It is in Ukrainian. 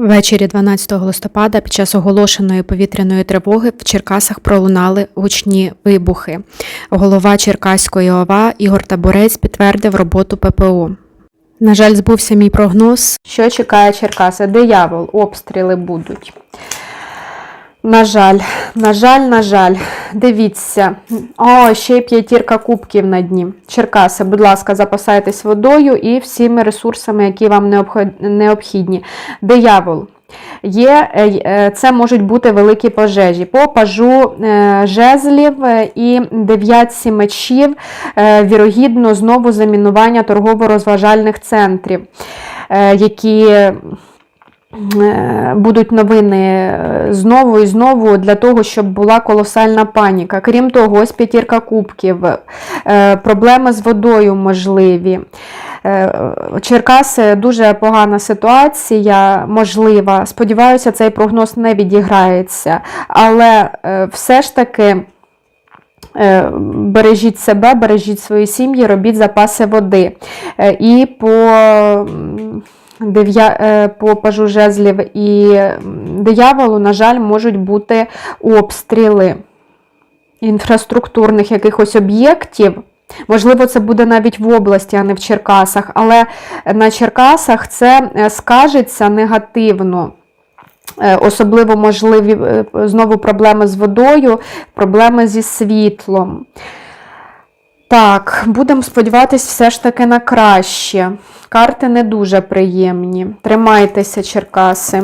Ввечері 12 листопада під час оголошеної повітряної тривоги в Черкасах пролунали гучні вибухи. Голова Черкаської ОВА Ігор Табурець підтвердив роботу ППО. На жаль, збувся мій прогноз. Що чекає Черкаса. Диявол, обстріли будуть. На жаль, на жаль, на жаль, дивіться. О, ще й п'ятірка кубків на дні. Черкаси, будь ласка, запасайтесь водою і всіми ресурсами, які вам необхідні. Диявол. Є, е, е, це можуть бути великі пожежі. По пажу е, жезлів і дев'ятці мечів, вірогідно, знову замінування торгово-розважальних центрів, які будуть новини е, знову і знову для того, щоб була колосальна паніка. Крім того, ось п'ятірка кубків, е, проблеми з водою можливі. Е, Черкаси дуже погана ситуація, можлива. Сподіваюся, цей прогноз не відіграється. Але е, все ж таки. Е, Бережіть себе, бережіть свої сім'ї, робіть запаси води. Е, І по, е, по пажу жезлів і дияволу, на жаль, можуть бути обстріли інфраструктурних якихось об'єктів. Можливо, це буде навіть в області, а не в Черкасах, але на Черкасах це е, скажеться негативно. Е, Особливо можливі е, знову проблеми з водою, проблеми зі світлом. Так, будемо сподіватися все ж таки на краще. Карти не дуже приємні. Тримайтеся, Черкаси.